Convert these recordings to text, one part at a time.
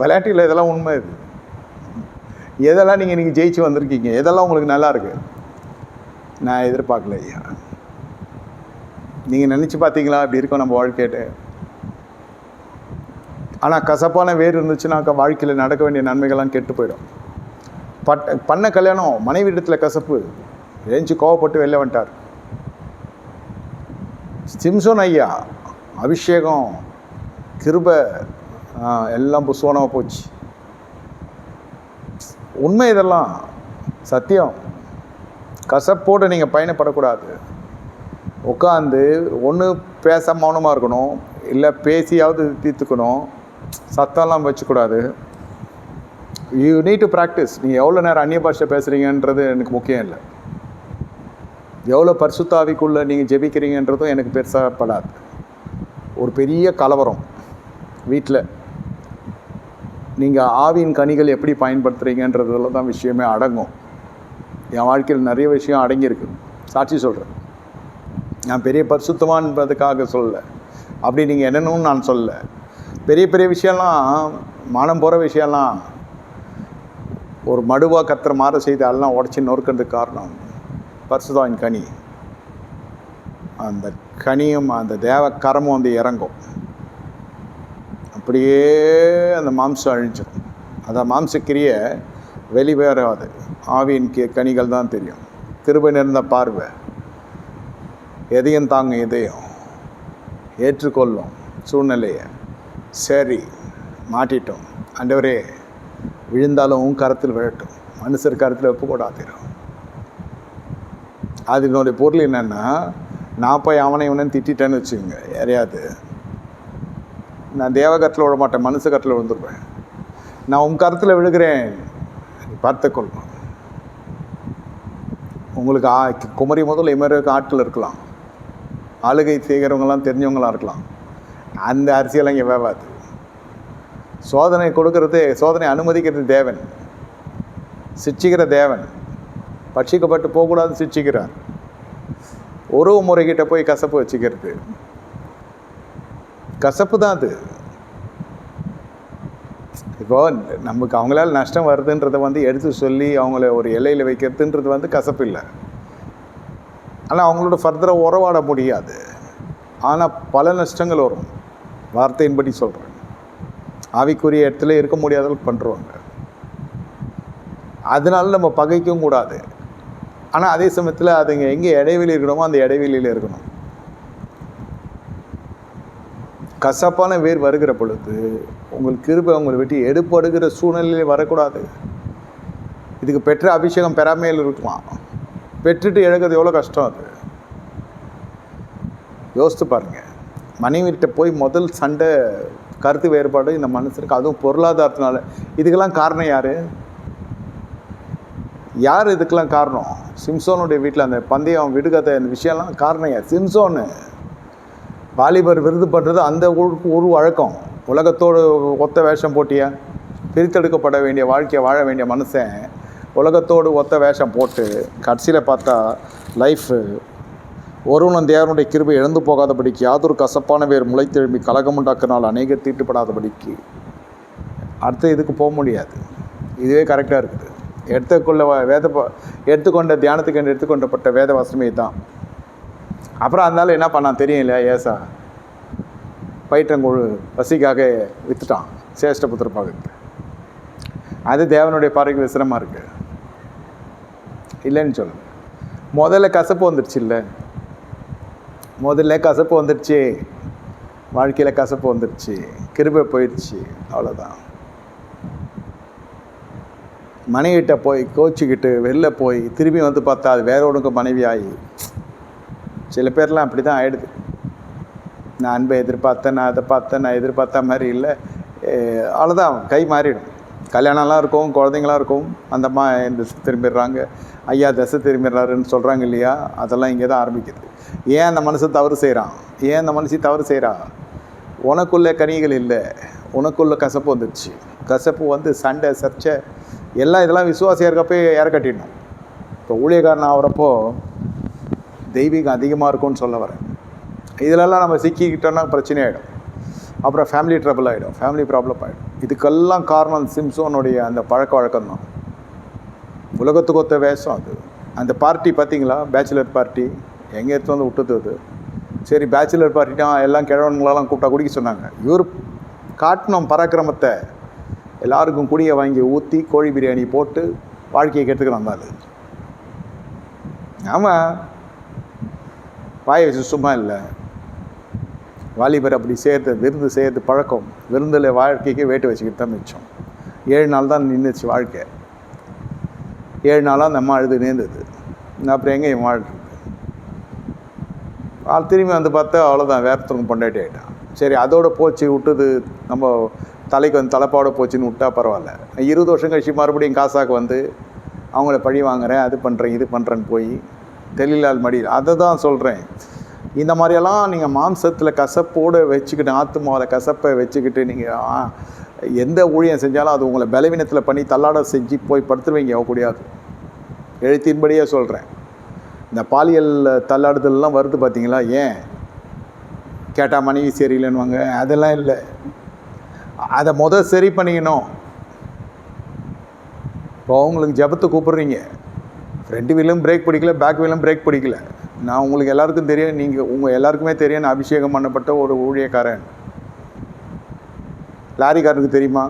விளையாட்டில் இதெல்லாம் உண்மை இது. எதெல்லாம் நீங்கள் நீங்கள் ஜெயிச்சு வந்திருக்கீங்க? எதெல்லாம் உங்களுக்கு நல்லா இருக்குது நான் எதிர்பார்க்கல ஐயா நீங்கள் நினச்சி பார்த்தீங்களா? இப்படி இருக்கோம் நம்ம வாழ்க்கையிட்டு ஆனால் கசப்பான வேர் இருந்துச்சுன்னாக்கா வாழ்க்கையில் நடக்க வேண்டிய நன்மைகள்லாம் கெட்டு போயிடும். பட் பண்ண கல்யாணம் மனைவி இடத்துல கசப்பு. ஏஞ்சி கோவப்பட்டு வெளில வந்துட்டார். சிம்சோன் ஐயா அபிஷேகம் கிருப எல்லாம் புஸ்வானமாக போச்சு. உண்மை இதெல்லாம் சத்தியம். கசப்போடு நீங்கள் பயணப்படக்கூடாது. உட்காந்து ஒன்று பேச மௌனமாக இருக்கணும் இல்லை பேசியாவது தீர்த்துக்கணும். சத்தம்லாம் வச்சுக்கூடாது. யூ நீட் டு ப்ராக்டிஸ் நீங்கள் எவ்வளோ நேரம் அந்நிய பாஷை பேசுகிறீங்கன்றது எனக்கு முக்கியம் இல்லை. எவ்வளோ பரிசுத்தாவிக்குள்ளே நீங்கள் ஜெபிக்கிறீங்கன்றதும் எனக்கு பெருசாக படாது. ஒரு பெரிய கலவரம் வீட்டில் நீங்கள் ஆவியின் கனிகள் எப்படி பயன்படுத்துகிறீங்கன்றதுல தான் விஷயமே அடங்கும். என் வாழ்க்கையில் நிறைய விஷயம் அடங்கியிருக்கு. சாட்சி சொல்கிறேன் நான் பெரிய பரிசுத்தமானதுக்காக சொல்லலை. அப்படி நீங்கள் என்னன்னு நான் சொல்லலை. பெரிய பெரிய விஷயம்லாம் மானம் போகிற விஷயம்லாம் ஒரு மடுவாக கத்துற மாற செய்து எல்லாம் உடச்சி நொறுக்கிறதுக்கு காரணம் பரிசுதாவின் கனி. அந்த கனியும் அந்த தேவ கரமும் வந்து இறங்கும். அப்படியே அந்த மாம்சம் அழிஞ்சிடும் அந்த மாம்சக்கிரியை வெளிவேறாது. ஆவியின் கே கனிகள் தான் தெரியும். கிருபை நிறைந்த பார்வை. எதையும் தாங்க இதயம். ஏற்றுக்கொள்ளும் சூழ்நிலையை சரி மாட்டிட்டோம் அண்டவரே விழுந்தாலும் உன் கரத்தில் விழட்டும். மனுஷர் கரத்தில் ஒப்புக்கூடாதிரும் அதனுடைய பொருள் என்னென்னா நான் போய் அவனை இவனை திட்டிட்டேன்னு வச்சுக்கோங்க. யாரையாவது நான் தேவகத்தில் விட மாட்டேன் மனுஷ கரத்தில் விழுந்துருவேன். நான் உன் கருத்தில் விழுகிறேன். பார்த்துக்கொள்ளும் உங்களுக்கு ஆ குமரி முதல் இமருக்கு ஆட்கள் இருக்கலாம். ஆளுகை செய்கிறவங்களாம் தெரிஞ்சவங்களாம் இருக்கலாம். அந்த அரசியலாம் இங்கே வேவாது. சோதனை கொடுக்கறது சோதனை அனுமதிக்கிறது தேவன். சிச்சிக்கிற தேவன். பட்சிக்கப்பட்டு போகக்கூடாது சிச்சிக்கிறார். உறவு முறைகிட்ட போய் கசப்பு வச்சுக்கிறது. கசப்பு தான் அது. இப்போ நமக்கு அவங்களால நஷ்டம் வருதுன்றதை வந்து எடுத்து சொல்லி அவங்கள ஒரு எல்லையில் வைக்கிறதுன்றது வந்து கசப்பு இல்லை. ஆனால் அவங்களோட ஃபர்தராக உறவாட முடியாது. ஆனால் பல நஷ்டங்கள் வரும். வார்த்தையின்படி சொல்கிறேன் ஆவிக்குரிய இடத்துல இருக்க முடியாத அளவுக்கு அதனால நம்ம பகைக்கவும் கூடாது. ஆனால் அதே சமயத்தில் அதுங்க எங்கே இடைவெளி இருக்கணுமோ அந்த இடைவெளியில் இருக்கணும். கசப்பான வேர் வருகிற பொழுது உங்கள் கிருபை உங்களை விட்டு எடுப்படுகிற சூழ்நிலையில் வரக்கூடாது. இதுக்கு பெற்ற அபிஷேகம் பெறாமையில் இருக்கலாம் பெற்றுட்டு இழக்கிறது எவ்வளோ கஷ்டம் அது? யோசித்து பாருங்க. மனைவிட்ட போய் முதல் சண்டை கருத்து வேறுபாடு இந்த மனுஷனுக்கு அதுவும் பொருளாதாரத்தினால. இதுக்கெல்லாம் காரணம் யார்? யார் இதுக்கெல்லாம் காரணம்? சிம்சோனுடைய வீட்டில் அந்த பந்தயம் விடுகதை இந்த விஷயம்லாம் காரணம் யார்? சிம்சோனு. வாலிபர் விருது பண்ணுறது அந்த ஊருக்கு ஒரு வழக்கம். உலகத்தோடு ஒத்த வேஷம் போட்டியா பிரித்தெடுக்கப்பட வேண்டிய வாழ்க்கையை வாழ வேண்டிய மனுஷன் உலகத்தோடு ஒத்த வேஷம் போட்டு கடைசியில் பார்த்தா லைஃபு ஒருவனும் தேவனுடைய கிருபை இழந்து போகாதபடிக்கு யாதொரு கசப்பான வேர் முளைத்தெழும்பி கலகமுண்டாக்கினால் அநேக தீட்டுப்படாதபடிக்கு. அடுத்த இதுக்கு போக முடியாது. இதுவே கரெக்டாக இருக்குது. எடுத்துக்கொள்ள வேத எடுத்துக்கொண்ட தியானத்துக்கு எடுத்துக்கொண்டப்பட்ட வேத வசமே தான் அப்புறம் அதனால என்ன பண்ணான் தெரியும் இல்லையா ஏசா? பயிற்றங்குழு பசிக்காக விற்றுட்டான் சேஷ்ட புத்திர பாகத்தை அது தேவனுடைய பார்வைக்கு விசிரமாக இருக்குது இல்லைன்னு சொல்லு. முதல்ல கசப்பு வந்துடுச்சு இல்லை? முதல்ல கசப்பு வந்துடுச்சு வாழ்க்கையில் கசப்பு வந்துடுச்சு கிருபை போயிடுச்சு அவ்வளோதான் மனைவிட்ட போய் கோச்சிக்கிட்டு வெளில போய் திரும்பி வந்து பார்த்தா அது வேற ஒன்றுக்கு மனைவி ஆகி சில பேர்லாம் அப்படி தான் ஆயிடுது. நான் அன்பை எதிர்பார்த்தேன் நான் அதை பார்த்தேன் நான் எதிர்பார்த்த மாதிரி இல்லை. அவ்வளோதான் கை மாறிடும். கல்யாணம்லாம் இருக்கும் குழந்தைங்களாம் இருக்கும். அந்த அம்மா இந்த திசை திரும்பிடுறாங்க. ஐயா திசை திரும்பிடுறாருன்னு சொல்கிறாங்க இல்லையா? அதெல்லாம் இங்கே தான் ஆரம்பிக்குது. ஏன் அந்த மனுஷன் தவறு செய்கிறான் ஏன் அந்த மனுஷன் தவறு செய்கிறா உனக்குள்ள கனிகள் இல்லை. உனக்குள்ள கசப்பு வந்துடுச்சு கசப்பு வந்து சண்டை சர்ச்சை எல்லாம் இதெல்லாம் விசுவாசியாக இருக்கப்போ ஏற கட்டிடணும் இப்போ ஊழியக்காரன் ஆகிறப்போ தெய்வீகம் அதிகமாக இருக்கும்னு சொல்ல வரேன். இதிலெல்லாம் நம்ம சிக்கிக்கிட்டோன்னா பிரச்சனை ஆகிடும் அப்புறம் ஃபேமிலி ட்ரபிள் ஆகிடும் ஃபேமிலி ப்ராப்ளம் ஆகிடும் இதுக்கெல்லாம் காரணம் சிம்சோனுடைய அந்த பழக்க வழக்கம் தான் உலகத்துக்கு ஒத்த வேஷம் அது. அந்த பார்ட்டி பார்த்தீங்களா பேச்சுலர் பார்ட்டி எங்கே எடுத்து வந்து விட்டது அது? சரி பேச்சுலர் பார்ட்டினா எல்லாம் கிழவனுங்களெல்லாம் கூப்பிட்டா குடிக்க சொன்னாங்க. இவர் காட்டினோம் பராக்கிரமத்தை எல்லாருக்கும் குடியை வாங்கி ஊற்றி கோழி பிரியாணி போட்டு வாழ்க்கையை கெடுத்துக்கிறான் அது. ஆமாம் வாய் வச்சு சும்மா இல்லை. வாலிபர் அப்படி செய்கிறது விருந்து செய்கிறது பழக்கம். விருந்தில் வாழ்க்கைக்கு வேட்டு வச்சுக்கிட்டு தான் மிச்சம். ஏழு நாள் தான் நின்றுச்சு வாழ்க்கை. ஏழு நாளாக அந்த அம்மா அழுது நேர்ந்தது. அப்புறம் எங்கே இவன் வாழ்றது ஆள் திரும்பி வந்து பார்த்தா அவ்வளோதான் வேறத்தவங்க பொண்டாட்டி ஆகிட்டான் சரி அதோட போச்சு விட்டது நம்ம தலைக்கு வந்து தலைப்பாவோட போச்சுன்னு விட்டா பரவாயில்ல. இருபது வருஷம் கழிச்சு மறுபடியும் காசாக்கு வந்து அவங்கள பழி வாங்குகிறேன் அது பண்ணுறேன் இது பண்ணுறேன்னு போய் தெளிலால் மடியில். அதை தான் சொல்கிறேன் இந்த மாதிரியெல்லாம் நீங்கள் மாம்சத்தில் கசப்போடு வச்சுக்கிட்டு ஆத்துமாவில் கசப்பை வச்சுக்கிட்டு நீங்கள் எந்த ஊழியம் செஞ்சாலும் அது உங்களை பலவீனத்தில் பண்ணி தள்ளாட செஞ்சு போய் படுத்துருவீங்க கூடியாது. எழுத்தின்படியே சொல்கிறேன் இந்த பாலியல் தள்ளாடுதல்லாம் வருது பார்த்தீங்களா ஏன்? கேட்டால் மனைவி சரியில்லைன்னுவாங்க. அதெல்லாம் இல்லை. அதை முத சரி பண்ணிக்கணும். இப்போ உங்களுக்கு ஜபத்தை கூப்பிட்றீங்க. ஃப்ரண்ட் வீலும் பிரேக் பிடிக்கல பேக் வீலும் பிரேக் பிடிக்கல. நான் உங்களுக்கு எல்லாருக்கும் தெரியும் நீங்கள் உங்கள் எல்லாருக்குமே தெரியும் நான் அபிஷேகம் பண்ணப்பட்ட ஒரு ஊழியக்காரன். லாரிக்காரனுக்கு தெரியுமா?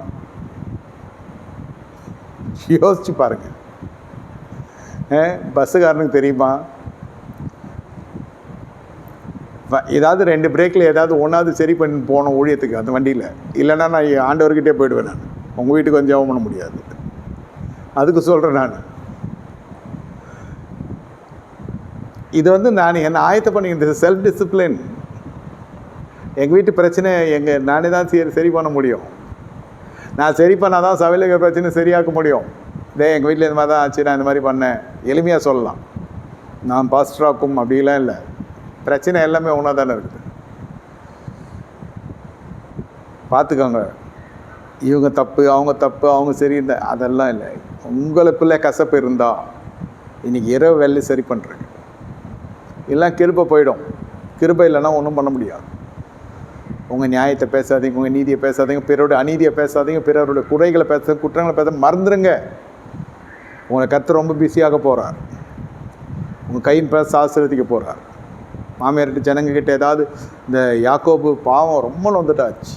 யோசிச்சு பாருங்க. பஸ்ஸுக்காரனுக்கு தெரியுமா? ஏதாவது ரெண்டு பிரேக்கில் ஏதாவது ஒன்றாவது சரி பண்ணி போனோம் ஊழியத்துக்கு அந்த வண்டியில். இல்லைன்னா நான் ஆண்டவர்கிட்டே போயிடுவேன் நான். உங்கள் வீட்டுக்கு வந்து ஜெபம் பண்ண முடியாது. அதுக்கு சொல்கிறேன் நான். இது வந்து நான் என்ன ஆயத்த பண்ணிக்கிட்டு செல்ஃப் டிசிப்ளின் எங்கள் வீட்டு பிரச்சனை எங்கள் நானே தான் சரி சரி பண்ண முடியும். நான் சரி பண்ணால் தான் சபையில் இருக்கிற பிரச்சனை சரியாக்க முடியும். டே எங்கள் வீட்டில் இந்த மாதிரி தான் ஆச்சு நான் இந்த மாதிரி பண்ணேன். எளிமையாக சொல்லலாம். நான் பாஸ்டராக்கும் அப்படிலாம் இல்லை. பிரச்சனை எல்லாமே ஒன்றா தானே இருக்குது. பார்த்துக்கோங்க இவங்க தப்பு அவங்க தப்பு அவங்க சரி இந்த அதெல்லாம் இல்லை. உங்களுக்குள்ளே கசப்பு இருந்தால் இன்றைக்கி இரவு வேலையை சரி பண்ணுறேன் எல்லாம் கிருபை போயிடும். கிருபை இல்லைன்னா ஒன்றும் பண்ண முடியாது. உங்கள் நியாயத்தை பேசாதீங்க உங்கள் நீதியை பேசாதீங்க பிறருடைய அநீதியை பேசாதீங்க பிறருடைய குறைகளை பேச குற்றங்களை பேச மறந்துடுங்க உங்களை கத்து ரொம்ப பிஸியாக போகிறார் உங்கள் கையின் பேச சாஸ்திரத்துக்கு போகிறார் மாமியார்கிட்ட ஜனங்கக்கிட்ட ஏதாவது இந்த யாக்கோபு பாவம் ரொம்ப நொந்துட்டாச்சு.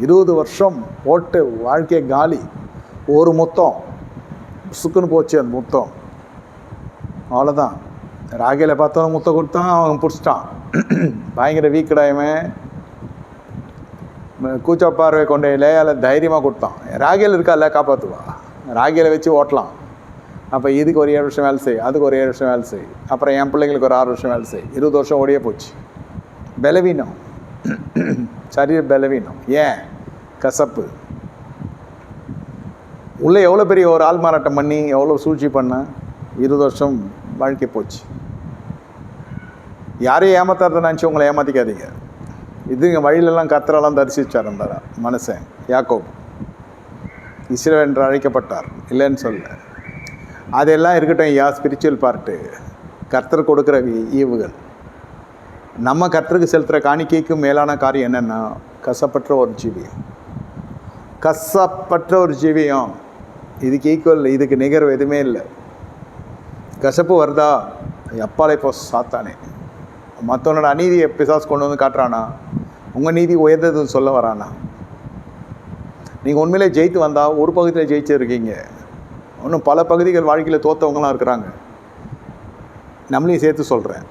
இருபது வருஷம் போட்டு வாழ்க்கையை காலி. ஒரு மொத்தம். சுக்குன்னு போச்சு அந்த மொத்தம். அவ்வளோதான் ராகியில் பார்த்தவன் முத்தம் கொடுத்தான் அவன் பிடிச்சிட்டான். பயங்கர வீக்கடாயவன் கூச்ச பார்வை கொண்ட லேயால் தைரியமாக கொடுத்தான். ராகில் இருக்கால காப்பாற்றுவா ராகியில் வச்சு ஓட்டலாம். அப்போ இதுக்கு ஒரு ஏழு வருஷம் வேலை செய் அதுக்கு ஒரு ஏழு வருஷம் வேலை செய். அப்புறம் என் பிள்ளைங்களுக்கு ஒரு ஆறு வருஷம் வேலை செய். இருபது வருஷம் ஓடியே போச்சு. பலவீனம். சரீர பலவீனம். ஏன்? கசப்பு. உள்ளே எவ்வளோ பெரிய ஒரு ஆள் மாறாட்டம் பண்ணி எவ்வளோ சூழ்ச்சி பண்ண இருபது வருஷம் வாழ்க்கை போச்சு. யாரையும் ஏமாத்துறத நினச்சி உங்களை ஏமாற்றிக்காதீங்க இதுங்க வழியிலெல்லாம் கத்திரெல்லாம் தரிசித்தார் அந்த மனுஷன் யாக்கோ இஸ்ரோ என்று அழைக்கப்பட்டார். இல்லைன்னு சொல்ல. அதெல்லாம் இருக்கட்டும் யா ஸ்பிரிச்சுவல் பார்ட்டு கர்த்தர் கொடுக்குற ஈவுகள். நம்ம கர்த்தருக்கு செலுத்துகிற காணிக்கைக்கு மேலான காரியம் என்னென்னா கசப்பற்ற ஒரு ஜீவியம். கசப்பற்ற ஒரு ஜீவியம். இதுக்கு ஈக்குவல் இதுக்கு நிகர் எதுவுமே இல்லை. கசப்பு வருதா? அப்பாலே போ சாத்தானே. மற்றவனோட அநீதியை பிசாஸ் கொண்டு வந்து காட்டுறானா? உங்கள் நீதி உயர்ந்ததுன்னு சொல்ல வரானா? நீங்கள் உண்மையிலே ஜெயித்து வந்தால் ஒரு பகுதியில் ஜெயிச்சிருக்கீங்க. இன்னும் பல பகுதிகள் வாழ்க்கையில் தோத்தவங்களாம் இருக்கிறாங்க. நம்மளையும் சேர்த்து சொல்கிறேன்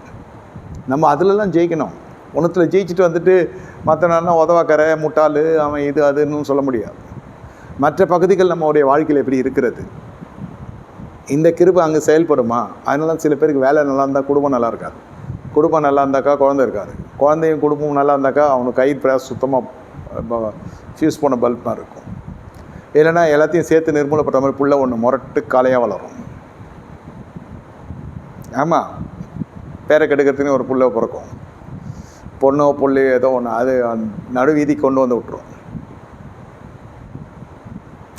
நம்ம அதிலலாம் ஜெயிக்கணும். ஒன்றுத்தில் ஜெயிச்சுட்டு வந்துட்டு மற்ற நாள்னா உதவாக்கரை முட்டாள் அவன் இது அதுன்னு சொல்ல முடியாது. மற்ற பகுதிகள் நம்மளுடைய வாழ்க்கையில் எப்படி இருக்கிறது? இந்த கிருப்பு அங்கே செயல்படுமா? அதனால சில பேருக்கு வேலை நல்லா இருந்தால் குடும்பம் நல்லா இருக்காது. குடும்பம் நல்லா இருந்தாக்கா குழந்தை இருக்காது. குழந்தையும் குடும்பமும் நல்லா இருந்தாக்கா அவனுக்கு கை பிரயாஸ் சுத்தமாக ஃபியூஸ் பண்ண பல்பாக இருக்கும். இல்லைன்னா எல்லாத்தையும் சேர்த்து நிர்மூலப்பட்ட மாதிரி புள்ள ஒன்று முரட்டு காலையாக வளரும். ஆமாம் பேரை கெடுக்கிறதுக்குன்னு ஒரு புள்ள பிறக்கும். பொண்ணோ புள்ளி ஏதோ ஒன்று அது நடு வீதி கொண்டு வந்து விட்டுரும்.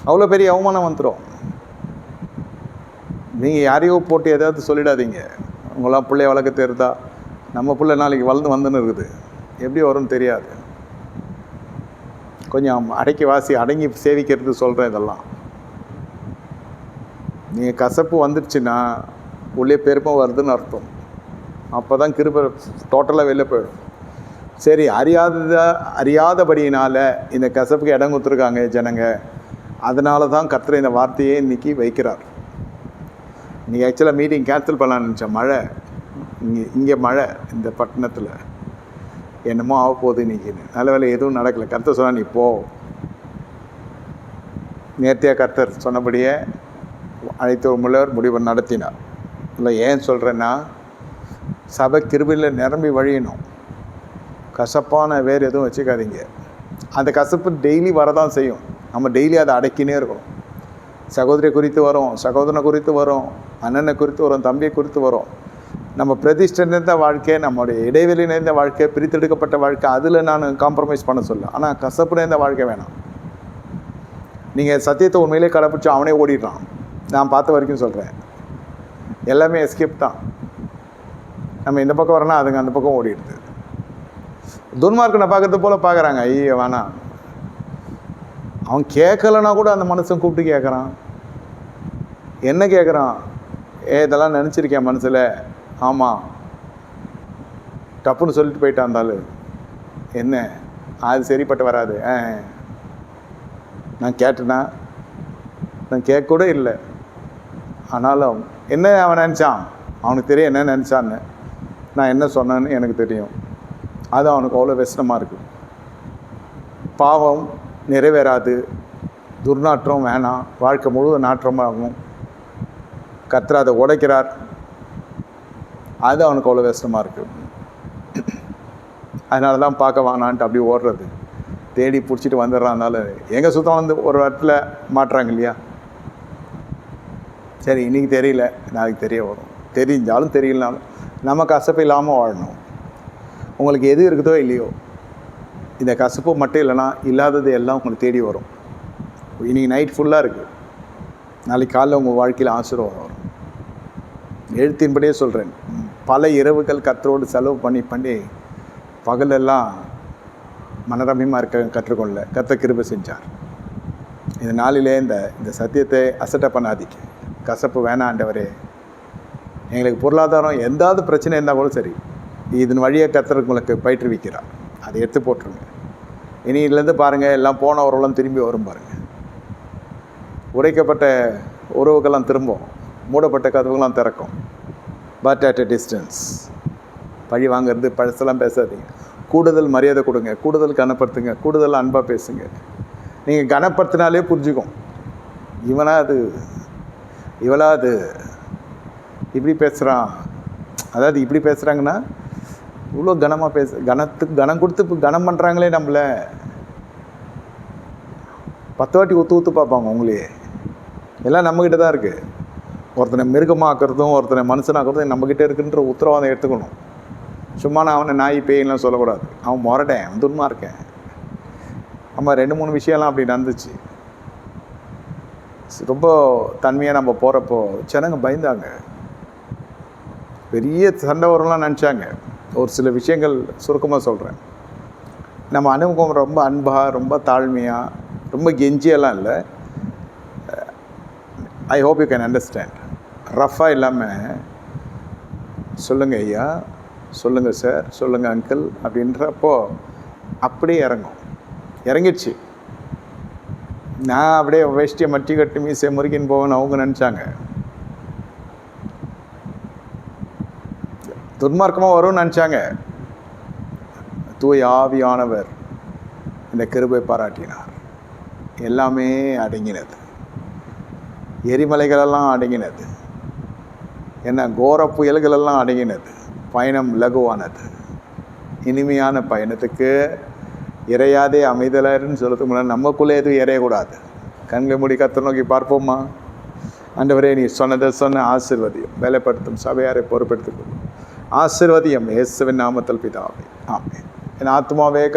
அவ்வளோ பெரிய அவமானம் வந்துடும் நீங்கள் யாரையோ போட்டு எதாவது சொல்லிடாதீங்க. உங்களாம் பிள்ளைய வளர்க்க தெரிதா? நம்ம பிள்ளை நாளைக்கு வளர்ந்து வந்துன்னு இருக்குது. எப்படி வரும்னு தெரியாது. கொஞ்சம் அடக்கி வாசி அடங்கி சேவிக்கிறது சொல்கிறேன் இதெல்லாம். நீங்கள் கசப்பு வந்துடுச்சுன்னா உள்ளே பெருமை வருதுன்னு அர்த்தம். அப்போ தான் கிருப டோட்டலாக வெளில போயிடும். சரி அறியாதத அறியாதபடியினால் இந்த கசப்புக்கு இடம் கொடுத்துருக்காங்க ஜனங்க. அதனால தான் கத்துற இந்த வார்த்தையை இன்னைக்கு வைக்கிறார். நீங்கள் ஆக்சுவலாக மீட்டிங் கேன்சல் பண்ணலான்னு நினச்சேன். மழை. இங்கே இங்கே மழை இந்த பட்டணத்தில். என்னமோ ஆக போகுது நல்ல வேலை எதுவும் நடக்கலை. கர்த்தர் சொன்னா நீ போ. நேர்த்தியாக கர்த்தர் சொன்னபடியே அனைத்து முள்ளவர் முடிவு நடத்தினார். இல்லை ஏன் சொல்கிறேன்னா சபை கிருபியில் நிரம்பி வழியணும். கசப்பான வேறு எதுவும் வச்சுக்காதீங்க. அந்த கசப்பு டெய்லி வரதான் செய்யும். நம்ம டெய்லி அதை அடக்கினே இருக்கணும். சகோதரி குறித்து வரும் சகோதரனை குறித்து வரும் அண்ணனை குறித்து வரும் தம்பியை குறித்து வரும். நம்ம பிரதிஷ்டை நிறைந்த வாழ்க்கை நம்மளுடைய இடைவெளி நிறைந்த வாழ்க்கை பிரித்தெடுக்கப்பட்ட வாழ்க்கை அதில் நான் காம்ப்ரமைஸ் பண்ண சொல்ல. ஆனால் கசப்பு நிறைந்த வாழ்க்கை வேணாம். நீங்கள் சத்தியத்தை உண்மையிலே கடைப்பிடிச்சு அவனே ஓடிடுறான். நான் பார்த்த வரைக்கும் சொல்கிறேன் எல்லாமே எஸ்கேப் தான். நம்ம இந்த பக்கம் வரனா அதுங்க அந்த பக்கம் ஓடிடுது. துன்மார்க்கனை பார்க்கறது போல் பார்க்குறாங்க. ஐயோ வேணாம். அவன் கேட்கலனா கூட அந்த மனுஷன் கூப்பிட்டு கேட்குறான். என்ன கேட்குறான்? ஏ இதெல்லாம் நினச்சிருக்கேன் மனசில்? ஆமாம் டப்புன்னு சொல்லிட்டு போயிட்டா இருந்தாலும் என்ன? அது சரிப்பட்டு வராது. ஆ நான் கேட்டேனா? நான் கேட்க கூட இல்லை. ஆனாலும் என்ன அவன் நினச்சான்? அவனுக்கு தெரியும் என்ன நினச்சான்னு. நான் என்ன சொன்னேன்னு எனக்கு தெரியும். அது அவனுக்கு அவ்வளோ வெசனமாக இருக்குது பாவம் நிறைவேறாது. துர்நாற்றம் வேணாம். வாழ்க்கை முழுவதும் நாற்றமாகும். கத்துறாத அதை உடைக்கிறார். அது அவனுக்கு அவ்வளோ கஷ்டமாக இருக்குது அதனால தான் பார்க்க வானான்ட்டு அப்படி ஓடுறது. தேடி பிடிச்சிட்டு வந்துடுறான்னால எங்கே சுத்தம் வந்து ஒரு இடத்துல மாட்டுறாங்க இல்லையா? சரி இன்றைக்கி தெரியல நாளைக்கு தெரிய வரும். தெரிஞ்சாலும் தெரியலனாலும் நம்ம கசப்பு இல்லாமல் வாழணும். உங்களுக்கு எது இருக்குதோ இல்லையோ இந்த கசப்பு மட்டும் இல்லைன்னா இல்லாதது எல்லாம் உங்களுக்கு தேடி வரும். இன்றைக்கி நைட் ஃபுல்லாக இருக்குது நாளைக்கு காலைல உங்கள் வாழ்க்கையில் ஆசீர்வாதம் வரும். எழுத்தின்படியே சொல்கிறேன் பல இரவுகள் கத்தரோடு செலவு பண்ணி பண்ணி பகலெல்லாம் மனரமியமாக இருக்க கற்றுக்கொள்ள கத்த கிருப செஞ்சார். இந்த நாளிலே இந்த இந்த சத்தியத்தை அசட்டை பண்ணாதீங்க. கசப்பு வேணாண்டவரே எங்களுக்கு பொருளாதாரம் எந்தாவது பிரச்சனை இருந்தால் கூட சரி இதன் வழியாக கத்தர் உங்களுக்கு பயிற்றுவிக்கிறார். அதை எடுத்து போட்டுருங்க. இனியிலேருந்து பாருங்கள் எல்லாம் போன உறவுலாம் திரும்பி வரும் பாருங்கள் உடைக்கப்பட்ட உறவுகள்லாம் திரும்பும். மூடப்பட்ட கதவுகள்லாம் திறக்கும். பட் அட் அ டிஸ்டன்ஸ் பழி வாங்கிறது பழசெல்லாம் பேசாதீங்க. கூடுதல் மரியாதை கொடுங்க கூடுதல் கனப்படுத்துங்க கூடுதல் அன்பாக பேசுங்க. நீங்கள் கனப்படுத்தினாலே புரிஞ்சுக்கும். இவனா அது இவளா அது இப்படி பேசுகிறான் அதாவது இப்படி பேசுகிறாங்கன்னா இவ்வளோ கனமாக பேச கனத்துக்கு கனம் கொடுத்து இப்போ கனம் பண்ணுறாங்களே நம்மள. பத்து வாட்டி ஊற்று ஊற்று பார்ப்பாங்க உங்களையே. எல்லாம் நம்மக்கிட்ட தான் இருக்குது ஒருத்தனை மிருகமாக்குறதும் ஒருத்தனை மனுஷனாக்குறதும் நம்மக்கிட்ட இருக்குன்ற உத்தரவாதம் எடுத்துக்கணும். சும்மா நான் அவனை நாய் பேயின்லாம் சொல்லக்கூடாது. அவன் முரட்டேன் துன்மா இருக்கேன். ஆமாம் ரெண்டு மூணு விஷயம்லாம் அப்படி நடந்துச்சு. ரொம்ப தன்மையாக நம்ம போகிறப்போ ஜனங்க பயந்தாங்க. பெரிய சண்டை வரும்லாம் நினச்சாங்க. ஒரு சில விஷயங்கள் சுருக்கமாக சொல்கிறேன் நம்ம அனுபவம் ரொம்ப அன்பாக ரொம்ப தாழ்மையாக ரொம்ப கெஞ்சியெல்லாம் இல்லை. I hope you can understand ரஃப்பாக இல்லாமல் சொல்லுங்கள் ஐயா சொல்லுங்கள் சார் சொல்லுங்கள் அங்கிள் அப்படின்றப்போ அப்படியே இறங்கும். இறங்கிடுச்சு. நான் அப்படியே வேஷ்டியை மட்டி கட்டி மீசை முறுக்கின்னு போவேன்னு அவங்க நினச்சாங்க. துன்மார்க்கமாக வரும்னு நினச்சாங்க. தூய் ஆவியானவர் இந்த கிருபை பாராட்டினார். எல்லாமே அடங்கினது. எரிமலைகளெல்லாம் அடங்கினது. என்ன கோர புயல்களெல்லாம் அடங்கினது பயணம் லகுவானது இனிமையான பயணத்துக்கு இறையாதே அமைதலர்னு சொல்கிறதுக்கு முன்னாடி நமக்குள்ளே எதுவும் இறையக்கூடாது. கண்களை மூடி கத்த நோக்கி பார்ப்போமா? அண்டவரே நீ சொன்னதை சொன்ன ஆசிர்வதியம் வேலைப்படுத்தும் சபையாரை பொறுப்பெடுத்துக்கொள்ளும். ஆசிர்வதியம் இயேசுவின் நாமத்தில் பிதாவே. ஆமே என் ஆத்மாவே கத்